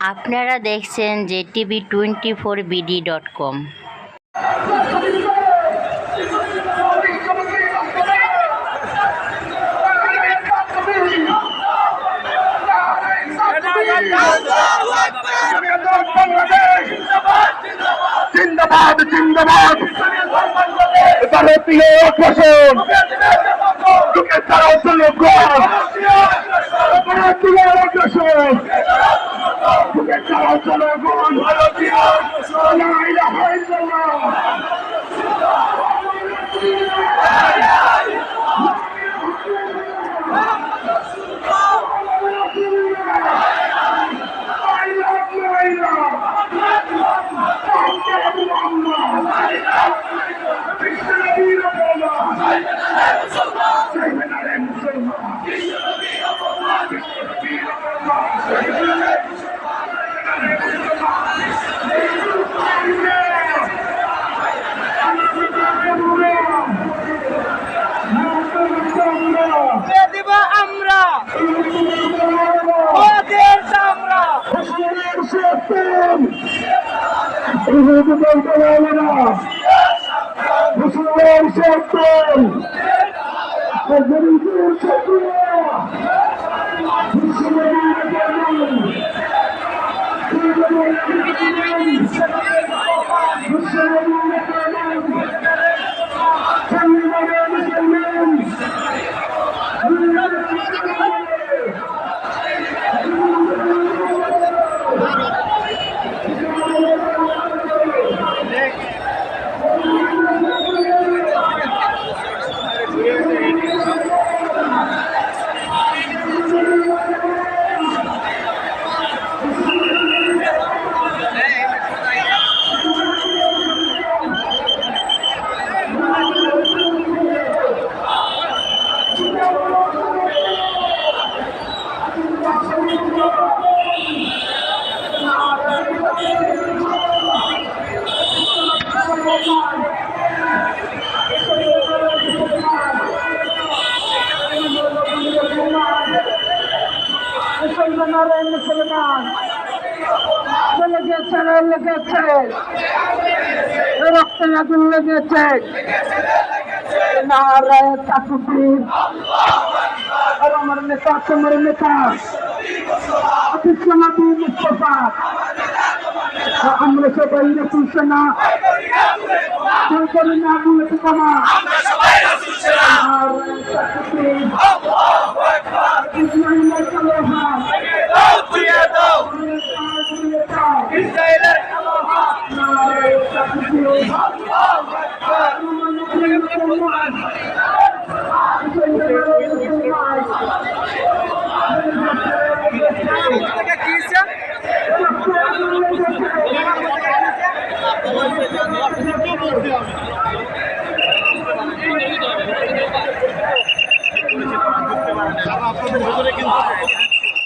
আপনারা দেখছেন যে TV twenty four BD dot com. জিন্দাবাদ জিন্দাবাদ ভারতীয় অগ্রসর যুগে তারা জনগণ ভারতীয় লা ইলাহা মুসলমান সত্তর গরিবের সত্তর মুসলমানের মুসলমান লেগেছে লেগেছে রক্তে আগুন লেগেছে। নারায় তাকুদ্দিন আর আমার নেতা, তোমার নেতা। বিশ্বনাথী মুস্তফা। আমরা সবাই রসুল সেনা। করি না আগুন কমা ইসমাইলের কালোহা الله أكبر الله أكبر